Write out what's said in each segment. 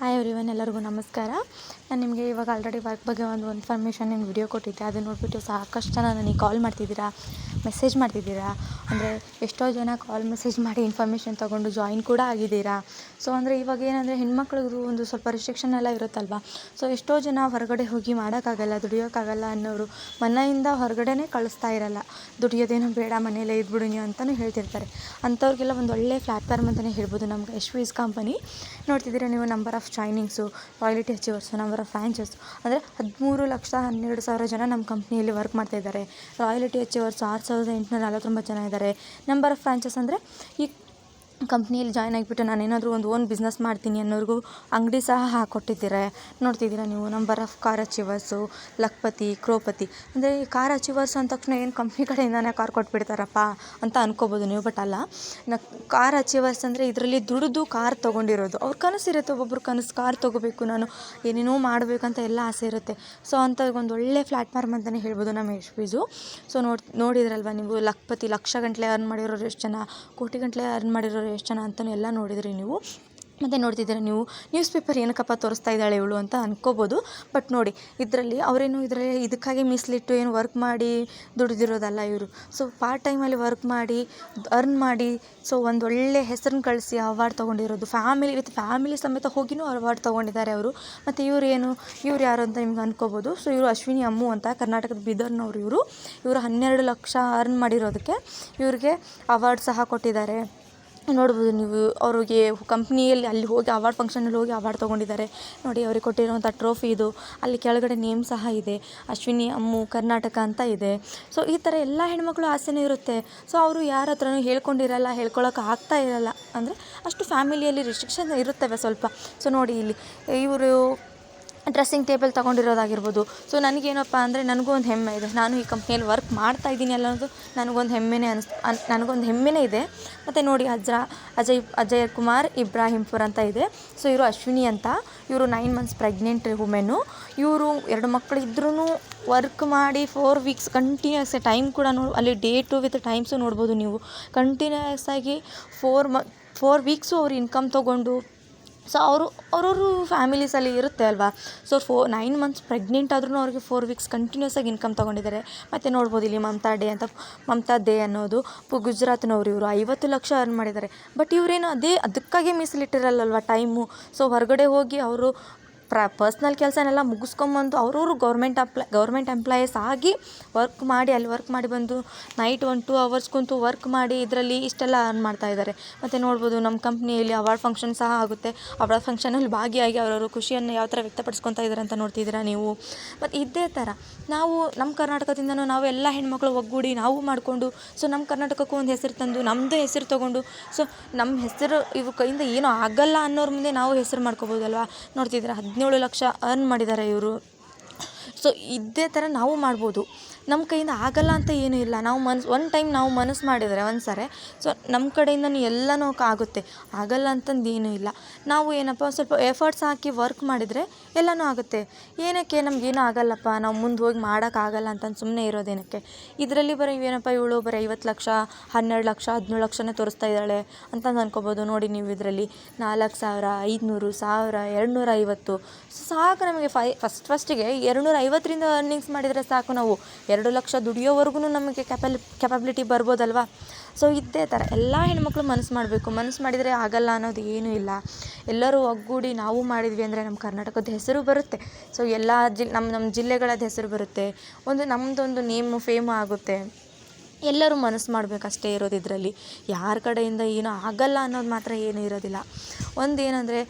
Hi everyone ಎಲ್ಲರಿಗೂ ನಮಸ್ಕಾರ. ನಾನು ನಿಮಗೆ ಇವಾಗ ಆಲ್ರೆಡಿ ವರ್ಕ್ ಬಗ್ಗೆ ಒಂದು ಇನ್ಫಾರ್ಮೇಷನ್ ನಿಮ್ಮ ವಿಡಿಯೋ ಕೊಟ್ಟಿದ್ದೆ. ಅದನ್ನ ನೋಡಿಬಿಟ್ಟು ಸಾಕಷ್ಟು ಜನ ನನಗೆ ಕಾಲ್ ಮಾಡ್ತಿದ್ದೀರಾ? ಮೆಸೇಜ್ ಮಾಡ್ತಿದ್ದೀರಾ? ಅಂದರೆ ಎಷ್ಟೋ ಜನ ಕಾಲ್ ಮೆಸೇಜ್ ಮಾಡಿ ಇನ್ಫಾರ್ಮೇಷನ್ ತೊಗೊಂಡು ಜಾಯಿನ್ ಕೂಡ ಆಗಿದ್ದೀರಾ? ಸೊ ಅಂದರೆ ಇವಾಗ ಏನಂದರೆ ಹೆಣ್ಮಕ್ಳಿಗೂ ಒಂದು ಸ್ವಲ್ಪ ರಿಸ್ಟ್ರಿಕ್ಷನ್ ಎಲ್ಲ ಇರುತ್ತಲ್ವ? ಸೊ ಎಷ್ಟೋ ಜನ ಹೊರಗಡೆ ಹೋಗಿ ಮಾಡೋಕ್ಕಾಗಲ್ಲ, ದುಡಿಯೋಕ್ಕಾಗಲ್ಲ ಅನ್ನೋರು ಮನೆಯಿಂದ ಹೊರಗಡೆನೇ ಕಳಿಸ್ತಾ ಇರಲ್ಲ. ದುಡಿಯೋದೇನು ಬೇಡ, ಮನೆಯಲ್ಲೇ ಇದ್ಬಿಡು ನೀವು ಅಂತಲೂ ಹೇಳ್ತಿರ್ತಾರೆ. ಅಂಥವ್ರಿಗೆಲ್ಲ ಒಂದು ಒಳ್ಳೆ ಪ್ಲಾಟ್ಫಾರ್ಮ್ ಅಂತಲೇ ಹೇಳ್ಬೋದು ನಮ್ಗೆ. ಎಶ್ ವೀಸ್ ಕಂಪನಿ ನೋಡ್ತಿದ್ದೀರಾ ನೀವು number of joinings quality achievers number of ಫ್ಯಾನ್ಸಸ್ ಅಂದರೆ ಹದಿಮೂರು ಲಕ್ಷ ಹನ್ನೆರಡು ಸಾವಿರ ಜನ ನಮ್ಮ ಕಂಪ್ನಿಯಲ್ಲಿ ವರ್ಕ್ ಮಾಡ್ತಾಯಿದ್ದಾರೆ ರಾಯಲಿಟಿ ಅಚೀವರ್ಸ್ ಆರು ಸಾವಿರದ ಎಂಟುನೂರ ನಲವತ್ತೊಂಬತ್ತು ಜನ ಇದ್ದಾರೆ. ನಂಬರ್ ಆಫ್ ಫ್ರಾಂಚಸ್ ಅಂದರೆ ಈ ಕಂಪ್ನಿಯಲ್ಲಿ ಜಾಯ್ನ್ ಆಗಿಬಿಟ್ಟು ನಾನೇನಾದರೂ ಒಂದು ಓನ್ ಬಿಸ್ನೆಸ್ ಮಾಡ್ತೀನಿ ಅನ್ನೋರಿಗೂ ಅಂಗಡಿ ಸಹ ಹಾಕ್ಕೊಟ್ಟಿದ್ದಾರೆ ನೋಡ್ತಿದ್ದೀರಾ ನೀವು? Number of car achievers, Lakhpati, Crorepati. ಅಂದರೆ ಈ ಕಾರ್ ಅಚೀವರ್ಸ್ ಅಂದ ತಕ್ಷಣ ಏನು ಕಂಪ್ನಿ ಕಡೆಯಿಂದನೇ ಕಾರ್ ಕೊಟ್ಬಿಡ್ತಾರಪ್ಪ ಅಂತ ಅನ್ಕೋಬೋದು ನೀವು, ಬಟ್ ಅಲ್ಲ. ನ, ಕಾರ್ ಅಚೀವರ್ಸ್ ಅಂದರೆ ಇದರಲ್ಲಿ ದುಡಿದು ಕಾರ್ ತೊಗೊಂಡಿರೋದು. ಅವ್ರ ಕನಸಿರುತ್ತೆ ಒಬ್ಬೊಬ್ರು ಕನಸು ಕಾರ್ ತೊಗೋಬೇಕು, ನಾನು ಏನೇನೋ ಮಾಡಬೇಕಂತ ಎಲ್ಲ ಆಸೆ ಇರುತ್ತೆ. ಸೊ ಒಂದು ಒಳ್ಳೆ ಪ್ಲ್ಯಾಟ್ಫಾರ್ಮ್ ಅಂತಲೇ ಹೇಳ್ಬೋದು ನಮ್ಮ ಯಶ್ ಫೀಸು ಸೊ ನೋಡಿ, ನೋಡಿದ್ರಲ್ವ ನೀವು ಲಕ್ಪತಿ ಲಕ್ಷ ಗಂಟಲೆ ಅರ್ನ್ ಮಾಡಿರೋರು ಎಷ್ಟು ಜನ? ಕೋಟಿ ಗಂಟಲೆ ಅರ್ನ್ ಮಾಡಿರೋರು ಎಷ್ಟು ಜನ ಅಂತಲೂ ಎಲ್ಲ ನೋಡಿದ್ರಿ ನೀವು. ಮತ್ತು ನೋಡ್ತಿದ್ದೀರಾ ನೀವು. ನ್ಯೂಸ್ ಪೇಪರ್ ಏನಕ್ಕಪ್ಪ ತೋರಿಸ್ತಾ ಇದ್ದಾಳೆ ಇವಳು ಅಂತ ಅನ್ಕೋಬೋದು. ಬಟ್ ನೋಡಿ, ಇದರಲ್ಲಿ ಅವರೇನು ಇದರಲ್ಲಿ ಇದಕ್ಕಾಗಿ ಮೀಸಲಿಟ್ಟು ಏನು ವರ್ಕ್ ಮಾಡಿ ದುಡಿದಿರೋದಲ್ಲ ಇವರು. ಸೊ ಪಾರ್ಟ್ ಟೈಮಲ್ಲಿ ವರ್ಕ್ ಮಾಡಿ ಅರ್ನ್ ಮಾಡಿ ಸೊ ಒಂದು ಒಳ್ಳೆ ಹೆಸರನ್ನ ಕಳಿಸಿ ಅವಾರ್ಡ್ ತೊಗೊಂಡಿರೋದು. ಫ್ಯಾಮಿಲಿ ವಿತ್ ಫ್ಯಾಮಿಲಿ ಸಮೇತ ಹೋಗಿನೂ ಅವಾರ್ಡ್ ತೊಗೊಂಡಿದ್ದಾರೆ ಅವರು. ಮತ್ತು ಇವರು ಏನು, ಇವ್ರು ಯಾರು ಅಂತ ನಿಮ್ಗೆ ಅನ್ಕೋಬೋದು. ಸೊ ಇವರು ಅಶ್ವಿನಿ ಅಮ್ಮು ಅಂತ ಕರ್ನಾಟಕದ ಬೀದರ್ನವ್ರು ಇವರು. ಇವರು ಹನ್ನೆರಡು ಲಕ್ಷ ಅರ್ನ್ ಮಾಡಿರೋದಕ್ಕೆ ಇವ್ರಿಗೆ ಅವಾರ್ಡ್ ಸಹ ಕೊಟ್ಟಿದ್ದಾರೆ. ನೋಡ್ಬೋದು ನೀವು, ಅವ್ರಿಗೆ ಕಂಪ್ನಿಯಲ್ಲಿ ಅಲ್ಲಿ ಹೋಗಿ ಅವಾರ್ಡ್ ಫಂಕ್ಷನಲ್ಲಿ ಹೋಗಿ ಅವಾರ್ಡ್ ತೊಗೊಂಡಿದ್ದಾರೆ. ನೋಡಿ, ಅವ್ರಿಗೆ ಕೊಟ್ಟಿರುವಂಥ ಟ್ರೋಫಿ ಇದು. ಅಲ್ಲಿ ಕೆಳಗಡೆ ನೇಮ್ ಸಹ ಇದೆ. ಅಶ್ವಿನಿ, ಅಮ್ಮು, ಕರ್ನಾಟಕ ಅಂತ ಇದೆ. ಸೊ ಈ ಥರ ಎಲ್ಲ ಹೆಣ್ಮಕ್ಳು ಆಸೆನೂ ಇರುತ್ತೆ. ಸೊ ಅವರು ಯಾರ ಹತ್ರನೂ ಹೇಳ್ಕೊಂಡಿರಲ್ಲ ಹೇಳ್ಕೊಳ್ಳೋಕೆ ಆಗ್ತಾ ಇರಲ್ಲ. ಅಂದರೆ, ಅಷ್ಟು ಫ್ಯಾಮಿಲಿಯಲ್ಲಿ ರಿಸ್ಟ್ರಿಕ್ಷನ್ ಇರುತ್ತವೆ ಸ್ವಲ್ಪ. ಸೊ ನೋಡಿ ಇಲ್ಲಿ, ಇವರು ಡ್ರೆಸ್ಸಿಂಗ್ ಟೇಬಲ್ ತೊಗೊಂಡಿರೋದಾಗಿರ್ಬೋದು. ಸೊ ನನಗೇನಪ್ಪ ಅಂದರೆ ನನಗೂ ಒಂದು ಹೆಮ್ಮೆ ಇದೆ. ನಾನು ಈ ಕಂಪ್ನಿಯಲ್ಲಿ ವರ್ಕ್ ಮಾಡ್ತಾ ಇದ್ದೀನಿ ಅನ್ನೋದು ನನಗೊಂದು ಹೆಮ್ಮೆನೇ ಅನ್ಸ್, ಅನ್, ನನಗೊಂದು ಹೆಮ್ಮೆನೇ ಇದೆ. ಮತ್ತು ನೋಡಿ ಅಜ್ರ, ಅಜಯ್ ಅಜಯ್ ಕುಮಾರ್, ಇಬ್ರಾಹಿಂಪುರ್ ಅಂತ ಇದೆ. ಸೊ ಇವರು ಅಶ್ವಿನಿ ಅಂತ. ಇವರು ನೈನ್ ಮಂತ್ಸ್ ಪ್ರೆಗ್ನೆಂಟ್ ವುಮೆನು ಇವರು ಎರಡು ಮಕ್ಕಳು ಇದ್ರೂ ವರ್ಕ್ ಮಾಡಿ ಫೋರ್ ವೀಕ್ಸ್ ಕಂಟಿನ್ಯೂಸ್ ಟೈಮ್ ಕೂಡ ನೋಡಿ ಅಲ್ಲಿ ಡೇಟು ವಿತ್ ಟೈಮ್ಸು ನೋಡ್ಬೋದು ನೀವು. ಕಂಟಿನ್ಯೂಸ್ ಆಗಿ ಫೋರ್ ಮ ಫೋರ್ ವೀಕ್ಸು ಅವ್ರು ಇನ್ಕಮ್ ತೊಗೊಂಡು ಸೊ ಅವರು, ಅವ್ರವ್ರ ಫ್ಯಾಮಿಲೀಸಲ್ಲಿ ಇರುತ್ತೆ ಅಲ್ವಾ? So for nine months pregnant ಆದ್ರೂ ಅವ್ರಿಗೆ ಫೋರ್ ವೀಕ್ಸ್ ಕಂಟಿನ್ಯೂಸ್ ಆಗಿ ಇನ್ಕಮ್ ತೊಗೊಂಡಿದ್ದಾರೆ. ಮತ್ತು ನೋಡ್ಬೋದು ಇಲ್ಲಿ ಮಮತಾ ಡೇ ಅಂತ, ಮಮತಾ ಡೇ ಅನ್ನೋದು ಗುಜರಾತ್ನವರು ಇವರು ಐವತ್ತು ಲಕ್ಷ ಅರ್ನ್ ಮಾಡಿದ್ದಾರೆ. ಬಟ್ ಇವರೇನು ಅದೇ ಅದಕ್ಕಾಗಿ ಮೀಸಲಿಟ್ಟಿರಲ್ಲಲ್ವ ಟೈಮು ಸೊ ಹೊರಗಡೆ ಹೋಗಿ ಅವರು ಪ್ರ ಪರ್ಸ್ನಲ್ ಕೆಲಸನೆಲ್ಲ ಮುಗಿಸ್ಕೊಂಬಂದು ಅವ್ರವರು ಗೌರ್ಮೆಂಟ್ ಅಪ್ಲ ಗೌರ್ಮೆಂಟ್ ಎಂಪ್ಲಾಯೀಸ್ ಆಗಿ ವರ್ಕ್ ಮಾಡಿ, ಅಲ್ಲಿ ವರ್ಕ್ ಮಾಡಿ ಬಂದು ನೈಟ್ ಒನ್ ಟೂ ಅವರ್ಸ್ ಕುಂತು ವರ್ಕ್ ಮಾಡಿ ಇದರಲ್ಲಿ ಇಷ್ಟೆಲ್ಲ ಅರ್ನ್ ಮಾಡ್ತಾ ಇದ್ದಾರೆ. ಮತ್ತು ನೋಡ್ಬೋದು ನಮ್ಮ ಕಂಪ್ನಿಯಲ್ಲಿ ಅವಾರ್ಡ್ ಫಂಕ್ಷನ್ ಸಹ ಆಗುತ್ತೆ. ಅವಾರ್ಡ್ ಫಂಕ್ಷನಲ್ಲಿ ಭಾಗಿಯಾಗಿ ಅವರವರು ಖುಷಿಯನ್ನು ಯಾವ ಥರ ವ್ಯಕ್ತಪಡಿಸ್ಕೊತಾ ಇದ್ದಾರೆ ಅಂತ ನೋಡ್ತಿದ್ದೀರಾ ನೀವು. ಮತ್ತು ಇದೇ ಥರ ನಾವು ನಮ್ಮ ಕರ್ನಾಟಕದಿಂದನೂ ನಾವು ಎಲ್ಲ ಹೆಣ್ಮಕ್ಳು ಒಗ್ಗೂಡಿ ನಾವು ಮಾಡಿಕೊಂಡು ಸೊ ನಮ್ಮ ಕರ್ನಾಟಕಕ್ಕೂ ಒಂದು ಹೆಸರು ತಂದು ನಮ್ಮದು ಹೆಸರು ತೊಗೊಂಡು ಸೊ ನಮ್ಮ ಹೆಸರು ಇವು ಕೈಯಿಂದ ಏನೂ ಆಗಲ್ಲ ಅನ್ನೋರ ಮುಂದೆ ನಾವು ಹೆಸರು ಮಾಡ್ಕೋಬೋದಲ್ವಾ? ನೋಡ್ತಿದ್ದೀರಾ? ಹದಿನೇಳು ಲಕ್ಷ ಅರ್ನ್ ಮಾಡಿದ್ದಾರೆ ಇವರು. ಸೊ ಇದೇ ಥರ ನಾವು ಮಾಡ್ಬೋದು. ನಮ್ಮ ಕೈಯಿಂದ ಆಗಲ್ಲ ಅಂತ ಏನೂ ಇಲ್ಲ. ನಾವು ಮನ್ಸು ಒನ್ ಟೈಮ್ ನಾವು ಮನಸ್ಸು ಮಾಡಿದರೆ ಒಂದು ಸಾರಿ ಸೊ ನಮ್ಮ ಕಡೆಯಿಂದನೂ ಎಲ್ಲನೂ ಆಗುತ್ತೆ. ಆಗಲ್ಲ ಅಂತಂದು ಏನೂ ಇಲ್ಲ. ನಾವು ಏನಪ್ಪ, ಸ್ವಲ್ಪ ಎಫರ್ಟ್ಸ್ ಹಾಕಿ ವರ್ಕ್ ಮಾಡಿದರೆ ಎಲ್ಲನೂ ಆಗುತ್ತೆ. ಏನಕ್ಕೆ ನಮಗೇನೂ ಆಗಲ್ಲಪ್ಪ, ನಾವು ಮುಂದೆ ಹೋಗಿ ಮಾಡೋಕ್ಕಾಗಲ್ಲ ಅಂತಂದು ಸುಮ್ಮನೆ ಇರೋದೇನಕ್ಕೆ? ಇದರಲ್ಲಿ ಬರೀ ಏನಪ್ಪ ಇವಳು ಬರೀ ಐವತ್ತು ಲಕ್ಷ, ಹನ್ನೆರಡು ಲಕ್ಷ, ಹದಿನೇಳು ಲಕ್ಷನೇ ತೋರಿಸ್ತಾ ಇದ್ದಾಳೆ ಅಂತಂದು ಅನ್ಕೋಬೋದು. ನೋಡಿ ನೀವು ಇದರಲ್ಲಿ ನಾಲ್ಕು ಸಾವಿರ, ಐದುನೂರು, ಸಾವಿರ ಎರಡು ನೂರ ಐವತ್ತು ಸಾಕು ನಮಗೆ ಫೈ ಫಸ್ಟ್ ಫಸ್ಟಿಗೆ ಎರಡು ನೂರ ಐವತ್ತರಿಂದ ಅರ್ನಿಂಗ್ಸ್ ಮಾಡಿದರೆ ಸಾಕು ನಾವು. ಎರಡು ಲಕ್ಷ ದುಡಿಯೋವರೆಗೂ ನಮಗೆ ಕೆಪಲ್ ಕೆಪಬಿಲಿಟಿ ಬರ್ಬೋದಲ್ವಾ? ಸೊ ಇದ್ದೇ ಥರ ಎಲ್ಲ ಹೆಣ್ಮಕ್ಳು ಮನಸ್ಸು ಮಾಡಬೇಕು. ಮನಸ್ಸು ಮಾಡಿದರೆ ಆಗಲ್ಲ ಅನ್ನೋದು ಏನೂ ಇಲ್ಲ. ಎಲ್ಲರೂ ಒಗ್ಗೂಡಿ ನಾವು ಮಾಡಿದ್ವಿ ಅಂದರೆ ನಮ್ಮ ಕರ್ನಾಟಕದ ಹೆಸರು ಬರುತ್ತೆ. ಸೊ ಎಲ್ಲ ಜಿ ನಮ್ಮ ನಮ್ಮ ಜಿಲ್ಲೆಗಳದ್ದು ಹೆಸರು ಬರುತ್ತೆ. ಒಂದು ನಮ್ಮದೊಂದು ನೇಮು ಫೇಮು ಆಗುತ್ತೆ. ಎಲ್ಲರೂ ಮನಸ್ಸು ಮಾಡಬೇಕಷ್ಟೇ ಇರೋದು ಇದರಲ್ಲಿ. ಯಾರ ಕಡೆಯಿಂದ ಏನೂ ಆಗಲ್ಲ ಅನ್ನೋದು ಮಾತ್ರ ಏನೂ ಇರೋದಿಲ್ಲ. ಒಂದು ಏನಂದರೆ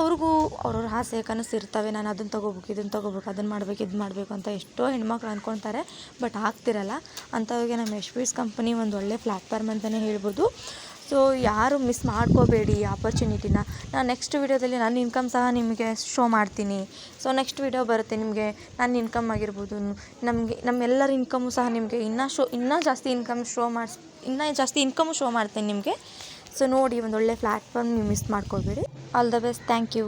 ಅವ್ರಿಗೂ ಅವ್ರವ್ರ ಆಸೆ, ಕನಸು ಇರ್ತವೆ. ನಾನು ಅದನ್ನು ತೊಗೋಬೇಕು, ಇದನ್ನು ತೊಗೋಬೇಕು, ಅದನ್ನು ಮಾಡ್ಬೇಕು ಇದು ಮಾಡಬೇಕು ಅಂತ ಎಷ್ಟೋ ಹೆಣ್ಮಕ್ಳು ಅಂದ್ಕೊತಾರೆ ಬಟ್ ಆಗ್ತಿರಲ್ಲ. ಅಂಥವ್ರಿಗೆ ನಮ್ಮ ಯಶ್ವೀಸ್ ಕಂಪ್ನಿ ಒಂದು ಒಳ್ಳೆ ಪ್ಲ್ಯಾಟ್ಫಾರ್ಮ್ ಅಂತಲೇ ಹೇಳ್ಬೋದು. ಸೊ ಯಾರು ಮಿಸ್ ಮಾಡ್ಕೋಬೇಡಿ ಆಪರ್ಚುನಿಟಿನ ನಾನು ನೆಕ್ಸ್ಟ್ ವೀಡಿಯೋದಲ್ಲಿ ನನ್ನ ಇನ್ಕಮ್ ಸಹ ನಿಮಗೆ ಶೋ ಮಾಡ್ತೀನಿ. ಸೊ ನೆಕ್ಸ್ಟ್ ವೀಡಿಯೋ ಬರುತ್ತೆ ನಿಮಗೆ ನನ್ನ ಇನ್ಕಮ್ ಆಗಿರ್ಬೋದು. ನಮಗೆ, ನಮ್ಮೆಲ್ಲರ ಇನ್ಕಮು ಸಹ ನಿಮಗೆ ಇನ್ನೂ ಶೋ ಇನ್ನೂ ಜಾಸ್ತಿ ಇನ್ಕಮ್ ಶೋ ಮಾಡಿಸ್, ಇನ್ನೂ ಜಾಸ್ತಿ ಇನ್ಕಮು ಶೋ ಮಾಡ್ತೀನಿ ನಿಮಗೆ. ಸೊ ನೋಡಿ ಒಂದು ಒಳ್ಳೆ ಪ್ಲ್ಯಾಟ್ಫಾರ್ಮ್ ನೀವು ಮಿಸ್ ಮಾಡ್ಕೋಬೇಡಿ. All the best thank you